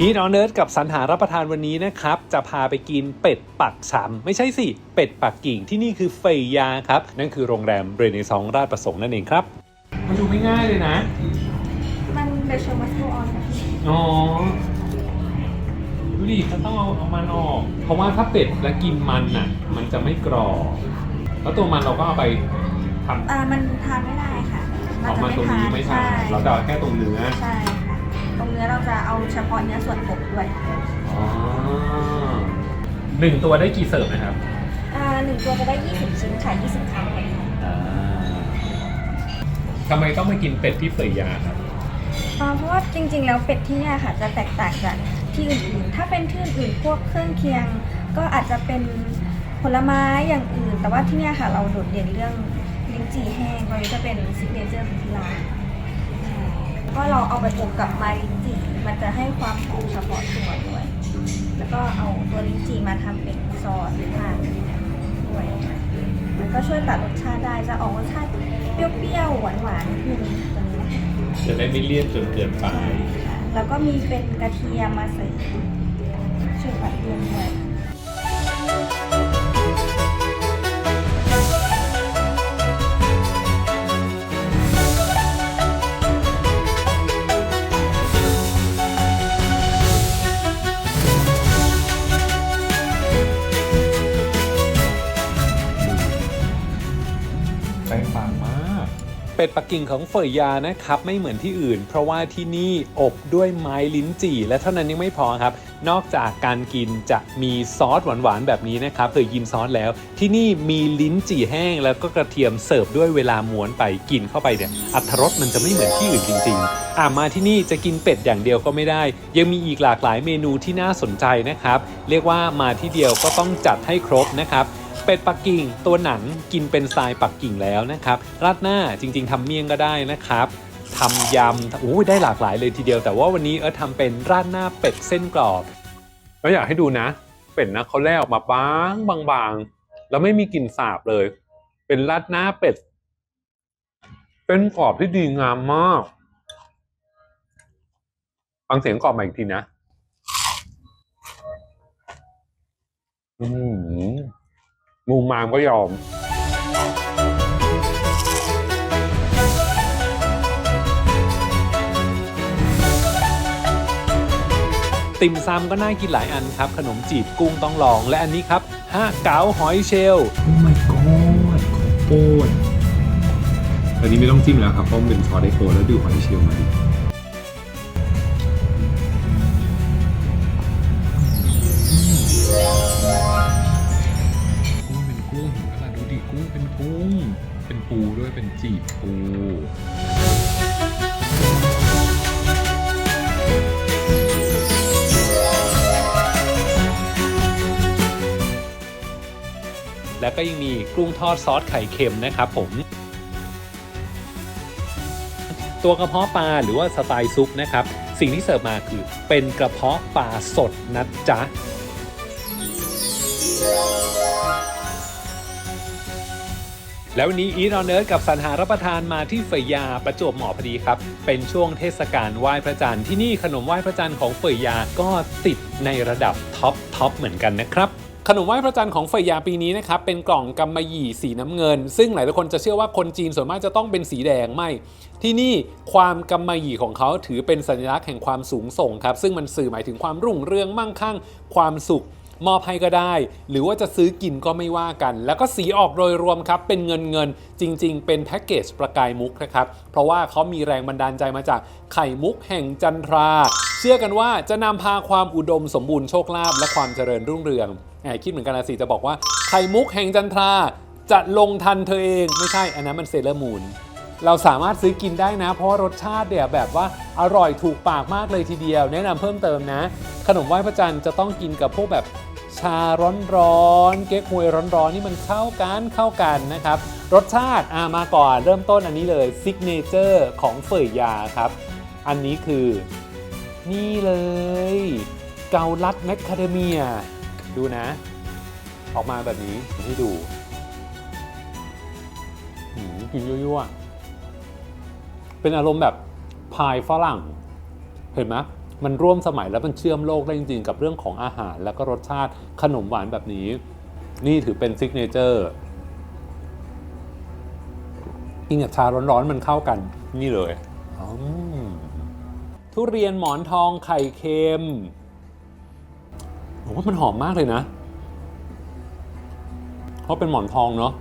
อีทออนเนิร์ดกับสรรหารับประทานวันนี้นะครับ จะพาไปกินเป็ดปักชำไม่ใช่สิ เป็ดปักกิ่งที่นี่คือเฟยยาครับ นั่นคือโรงแรมเรเนซองราชประสงค์นั่นเองครับ มันดูไม่ง่ายเลยนะ มันเป็นโชมัสโตออนนะพี่อ๋อดูดิเขาต้องเอาเอามันออก เพราะว่าถ้าเป็ดแล้วกินมันน่ะ มันจะไม่กรอบแล้วตัวมันเราก็เอาไปทำอ่ามันทานไม่ได้ค่ะออกมาตรงนี้ไม่ใช่เราจะเอาแค่ตรงเนื้อใช่ค่ะ ตรงเนื้อเราจะเอาเฉพาะเนื้อส่วนอกด้วยอ๋อหนึ่งตัวได้กี่เสิร์ฟนะครับอ่าหนึ่งตัวจะได้ 20 ชิ้นค่ะ20คำเลยค่ะทำไมต้องมากินเป็ดที่เฟยยาครับ อ่าเพราะว่าจริงๆ แล้วเป็ดที่เนี่ยค่ะจะแตกต่างจากที่อื่นๆ ถ้าเป็นที่อื่นๆพวกเครื่องเคียง ก็อาจจะเป็นผลไม้อย่างอื่น แต่ว่าที่เนี่ยค่ะเราโดดเด่นเรื่องลิ้นจี่แห้งตัวนี้จะเป็นซิกเนเจอร์ของที่ร้านใช่ ก็เราเอาไปอบกับไม้ลิ้นจี่มันจะให้ความหอมเฉพาะตัวด้วย แล้วก็เอาตัวลิ้นจี่มาทำเป็นซอสทานด้วยมันก็ช่วยตัดรสชาติได้จะออกรสชาติเปรี้ยวๆหวานๆนิดนึงตัวนี้จะได้ไม่เลี่ยนจนเกินไปแล้วก็มีเป็นกระเทียมมาใส่ช่วยปัดเลี่ยนด้วย เป็ดปักกิ่งของเฟยยานะครับไม่เหมือนที่อื่น เพราะว่าที่นี่อบด้วยไม้ลิ้นจี่ และเท่านั้นยังไม่พอครับ นอกจากการกินจะมีซอสหวานๆแบบนี้นะครับเคยกินซอสแล้ว ที่นี่มีลิ้นจี่แห้ง แล้วก็กระเทียมเสิร์ฟด้วยเวลาม้วนไปกินเข้าไปเนี่ยอัตรสมันจะไม่เหมือนที่อื่นจริงๆอ่ามาที่นี่จะกินเป็ดอย่างเดียวก็ไม่ได้ ยังมีอีกหลากหลายเมนูที่น่าสนใจนะครับ เรียกว่ามาที่เดียวก็ต้องจัดให้ครบนะครับ เป็ดปักกิ่ง ตัวหนังกินเป็นสไตล์ปักกิ่งแล้วนะครับ ราดหน้าจริง ๆทำเมี่ยงก็ได้นะครับทำยำโอ้ยได้หลากหลายเลยทีเดียว แต่ว่าวันนี้เออทำเป็นราดหน้าเป็ดเส้นกรอบแล้วอยากให้ดูนะ เป็ดนะเขาแล่ออกมาบางบางๆแล้วไม่มีกลิ่นสาบเลย เป็นราดหน้าเป็ดเป็นกรอบที่ดีงามมากฟังเสียงกรอบมาอีกทีนะ อืม มูมามก็ยอม ติ่มซำก็น่ากินหลายอันครับ ขนมจีบกุ้งต้องลอง และอันนี้ครับห้าเก๋าหอยเชลล์โอ้ my god ขอโปดอันนี้ไม่ต้องจิ้มแล้วครับเพราะมันเป็นซอสไดโฟแล้วดูหอยเชลล์มาดิ กุ้งเป็นกุ้ง เป็นปูด้วยเป็นจีบปูแล้วก็ยังมีกุ้งทอดซอสไข่เค็มนะครับผม ตัวกระเพาะปลาหรือว่าสไตล์ซุปนะครับ สิ่งที่เสิร์ฟมาคือเป็นกระเพาะปลาสดนะจ๊ะ แล้ววันนี้อีทออนเนิร์ดกับสรรหารับประทานมาที่เฟยยาประจวบเหมาะพอดีครับ เป็นช่วงเทศกาลไหว้พระจันทร์ที่นี่ขนมไหว้พระจันทร์ของเฟยยาก็ติดในระดับท็อปท็อปเหมือนกันนะครับขนมไหว้พระจันทร์ของเฟยยาปีนี้นะครับเป็นกล่องกำมะหยี่สีน้ำเงิน ซึ่งหลายคนจะเชื่อว่าคนจีนส่วนมากจะต้องเป็นสีแดงไม่ ที่นี่ความกำมะหยี่ของเขาถือเป็นสัญลักษณ์แห่งความสูงส่งครับซึ่งมันสื่อหมายถึงความรุ่งเรืองมั่งคั่งความสุข มอบให้ก็ได้ หรือว่าจะซื้อกินก็ไม่ว่ากัน แล้วก็สีออกโดยรวมครับเป็นเงินเงินจริง ๆ เป็นแพ็กเกจประกายมุกนะครับเพราะว่าเขามีแรงบันดาลใจมาจากไข่มุกแห่งจันทรา เชื่อกันว่าจะนำพาความอุดมสมบูรณ์โชคลาภและความเจริญรุ่งเรืองแหมคิดเหมือนกันนะสิจะบอกว่าไข่มุกแห่งจันทราจะลงทันเธอเองไม่ใช่อันนั้นมันเซเลอร์มูนเราสามารถซื้อกินได้นะ เพราะว่ารสชาติเนี่ยแบบว่าอร่อยถูกปากมากเลยทีเดียว แนะนำเพิ่มเติมนะ ขนมไหว้พระจันทร์จะต้องกินกับพวกแบบ ชาร้อนๆเก๊กฮวยร้อนๆนี่มันเข้ากันเข้ากันนะครับ รสชาติอ่ามาก่อนเริ่มต้นอันนี้เลยซิกเนเจอร์ของเฟยยาครับ อันนี้คือนี่เลย เกาลัดแมคคาเดเมีย ดูนะ ออกมาแบบนี้ให้ดูหืมกินยั่วๆเป็นอารมณ์แบบพายฝรั่ง เห็นไหม มันร่วมสมัยแล้วมันเชื่อมโลกได้จริงๆ กับเรื่องของอาหาร แล้วก็รสชาติขนมหวานแบบนี้ นี่ถือเป็นซิกเนเจอร์กินกับชาร้อนๆมันเข้ากันนี่เลยทุเรียนหมอนทองไข่เค็มผมว่ามันหอมมากเลยนะ เพราะเป็นหมอนทองเนาะ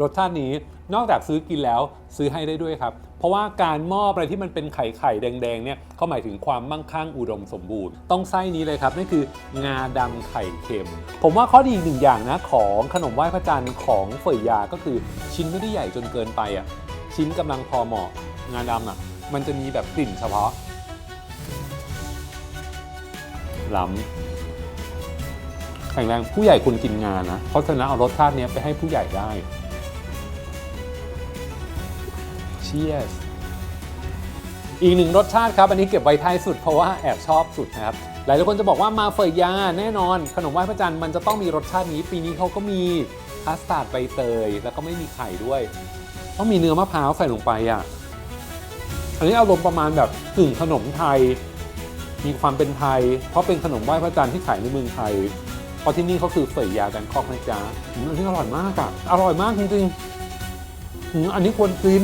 รสชาตินี้ นอกจากซื้อกินแล้วซื้อให้ได้ด้วยครับ เพราะว่าการมอบอะไรที่มันเป็นไข่ไข่แดงๆเนี่ยเขาหมายถึงความมั่งคั่งอุดมสมบูรณ์ ต้องไส้นี้เลยครับนั่นคืองาดำไข่เค็ม ผมว่าข้อดีอีกหนึ่งอย่างนะของขนมไหว้พระจันทร์ของเฟยยาก็คือชิ้นไม่ได้ใหญ่จนเกินไปอะชิ้นกำลังพอเหมาะงาดำอะมันจะมีแบบกลิ่นเฉพาะล้ำแข็งแรงผู้ใหญ่ควรกินงานะเพราะฉะนั้นเอารสชาตินี้ไปให้ผู้ใหญ่ได้ Cheers อีกหนึ่งรสชาติครับ อันนี้เก็บไว้ท้ายสุดเพราะว่าแอบชอบสุดนะครับ หลายคนจะบอกว่ามาเฟยยาแน่นอน ขนมไหว้พระจันทร์มันจะต้องมีรสชาตินี้ ปีนี้เขาก็มีคัสตาร์ดใบเตย แล้วก็ไม่มีไข่ด้วย ต้องมีเนื้อมะพร้าวใส่ลงไปอะ อันนี้อารมณ์ประมาณแบบกึ่งขนมไทย มีความเป็นไทย เพราะเป็นขนมไหว้พระจันทร์ที่ขายในเมืองไทยเพราะที่นี่เขาคือเฟยยาแบงคอกนะจ๊ะอันนี้อร่อยมากอะ อร่อยมากจริงๆอันนี้ควรกิน